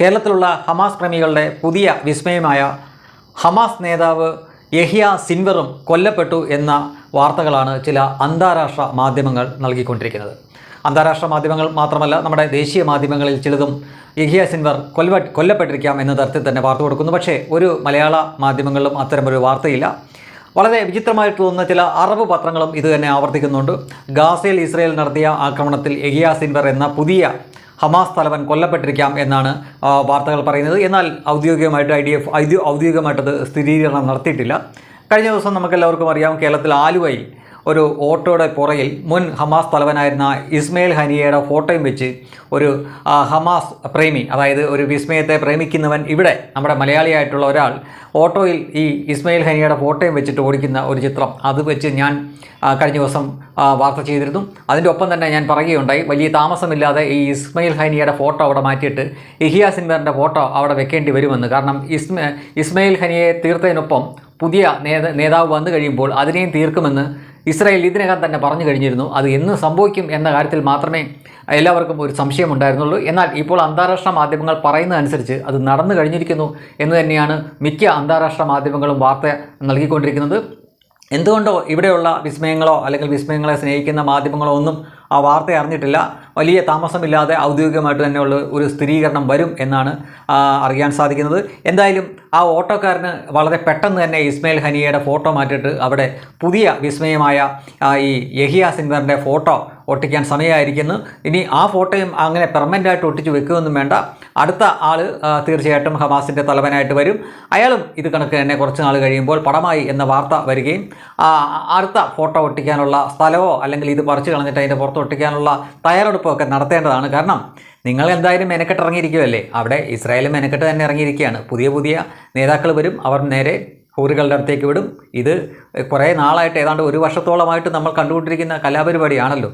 കേരളത്തിലുള്ള ഹമാസ് പ്രേമികളുടെ പുതിയ വിസ്മയമായ ഹമാസ് നേതാവ് യഹിയ സിൻവറും കൊല്ലപ്പെട്ടു എന്ന വാർത്തകളാണ് ചില അന്താരാഷ്ട്ര മാധ്യമങ്ങൾ നൽകിക്കൊണ്ടിരിക്കുന്നത്. അന്താരാഷ്ട്ര മാധ്യമങ്ങൾ മാത്രമല്ല നമ്മുടെ ദേശീയ മാധ്യമങ്ങളിൽ ചിലതും യഹിയ സിൻവർ കൊല്ല കൊല്ലപ്പെട്ടിരിക്കാം എന്ന തരത്തിൽ തന്നെ വാർത്ത കൊടുക്കുന്നു. പക്ഷേ ഒരു മലയാള മാധ്യമങ്ങളിലും അത്തരമൊരു വാർത്തയില്ല. വളരെ വിചിത്രമായിട്ട് തോന്നുന്ന ചില അറബ് പത്രങ്ങളും ഇത് തന്നെ ആവർത്തിക്കുന്നുണ്ട്. ഗാസയിൽ ഇസ്രയേൽ നടത്തിയ ആക്രമണത്തിൽ എഹിയ സിൻവർ എന്ന പുതിയ ഹമാസ് തലവൻ കൊല്ലപ്പെട്ടിരിക്കാം എന്നാണ് വാർത്തകൾ പറയുന്നത്. എന്നാൽ ഔദ്യോഗികമായിട്ട് ഐ ഡി എഫ് ഔദ്യോഗികമായിട്ടത് സ്ഥിരീകരണം നടത്തിയിട്ടില്ല. കഴിഞ്ഞ ദിവസം നമുക്കെല്ലാവർക്കും അറിയാം കേരളത്തിൽ ആലുവയിൽ ഒരു ഓട്ടോയുടെ പുറയിൽ മുൻ ഹമാസ് തലവനായിരുന്ന ഇസ്മയിൽ ഹനിയയുടെ ഫോട്ടോയും വെച്ച് ഒരു ഹമാസ് പ്രേമി അതായത് ഒരു വിസ്മയത്തെ പ്രേമിക്കുന്നവൻ ഇവിടെ നമ്മുടെ മലയാളിയായിട്ടുള്ള ഒരാൾ ഓട്ടോയിൽ ഈ ഇസ്മയിൽ ഹനിയയുടെ ഫോട്ടോയും വെച്ചിട്ട് ഓടിക്കുന്ന ഒരു ചിത്രം. അത് വെച്ച് ഞാൻ കഴിഞ്ഞ ദിവസം വാർത്ത ചെയ്തിരുന്നു. അതിന്റെ ഒപ്പം തന്നെ ഞാൻ പറയുകയുണ്ടായി വലിയ താമസമില്ലാതെ ഈ ഇസ്മയിൽ ഹനിയയുടെ ഫോട്ടോ അവിടെ മാറ്റിയിട്ട് ഇഹിയ സിൻവറിന്റെ ഫോട്ടോ അവിടെ വെക്കേണ്ടി വരുമെന്ന്. കാരണം ഇസ്മ ഇസ്മയിൽ ഹനിയെ തീർത്തതിനൊപ്പം പുതിയ നേതാ നേതാവ് വന്നു കഴിയുമ്പോൾ അതിനെയും തീർക്കുമെന്ന് ഇസ്രായേൽ ഇതിനകം തന്നെ പറഞ്ഞു കഴിഞ്ഞിരുന്നു. അത് എന്ന് സംഭവിക്കും എന്ന കാര്യത്തിൽ മാത്രമേ എല്ലാവർക്കും ഒരു സംശയം ഉണ്ടായിരുന്നുള്ളൂ. എന്നാൽ ഇപ്പോൾ അന്താരാഷ്ട്ര മാധ്യമങ്ങൾ പറയുന്നതനുസരിച്ച് അത് നടന്നു കഴിഞ്ഞിരിക്കുന്നു എന്ന് തന്നെയാണ് മിക്ക അന്താരാഷ്ട്ര മാധ്യമങ്ങളും വാർത്ത നൽകിക്കൊണ്ടിരിക്കുന്നത്. എന്തുകൊണ്ടോ ഇവിടെയുള്ള വിസ്മയങ്ങളോ അല്ലെങ്കിൽ വിസ്മയങ്ങളെ സ്നേഹിക്കുന്ന മാധ്യമങ്ങളോ ഒന്നും ആ വാർത്ത അറിഞ്ഞിട്ടില്ല. വലിയ താമസമില്ലാതെ ഔദ്യോഗികമായിട്ട് തന്നെയുള്ള ഒരു സ്ഥിരീകരണം വരും എന്നാണ് അറിയാൻ സാധിക്കുന്നത്. എന്തായാലും ആ ഓട്ടോക്കാരന് വളരെ പെട്ടെന്ന് തന്നെ ഇസ്മയിൽ ഹനിയയുടെ ഫോട്ടോ മാറ്റിയിട്ട് അവിടെ പുതിയ വിസ്മയമായ ഈ യഹിയ സിൻവറിന്റെ ഫോട്ടോ ഒട്ടിക്കാൻ സമയമായിരിക്കുന്നു. ഇനി ആ ഫോട്ടോയും അങ്ങനെ പെർമനന്റായിട്ട് ഒട്ടിച്ച് വെക്കുകയൊന്നും വേണ്ട. അടുത്ത ആൾ തീർച്ചയായിട്ടും ഹമാസിന്റെ തലവനായിട്ട് വരും. അയാളും ഇത് കണക്ക് തന്നെ കുറച്ച് നാൾ കഴിയുമ്പോൾ പടമായി എന്ന വാർത്ത വരികയും അടുത്ത ഫോട്ടോ ഒട്ടിക്കാനുള്ള സ്ഥലമോ അല്ലെങ്കിൽ ഇത് പറിച്ചു കളഞ്ഞിട്ട് അതിന്റെ പുറത്ത് ഒട്ടിക്കാനുള്ള തയ്യാറെടുപ്പൊക്കെ നടത്തേണ്ടതാണ്. കാരണം നിങ്ങൾ എന്തായാലും മെനക്കെട്ട് ഇറങ്ങിയിരിക്കുമല്ലേ അവിടെ ഇസ്രായേൽ മെനക്കെട്ട് തന്നെ ഇറങ്ങിയിരിക്കുകയാണ്. പുതിയ പുതിയ നേതാക്കൾ വരും അവർ നേരെ ഹൂറുകളുടെ അടുത്തേക്ക് വിടും. ഇത് കുറേ നാളായിട്ട് ഏതാണ്ട് ഒരു വർഷത്തോളമായിട്ട് നമ്മൾ കണ്ടുകൊണ്ടിരിക്കുന്ന കലാപരിപാടിയാണല്ലോ.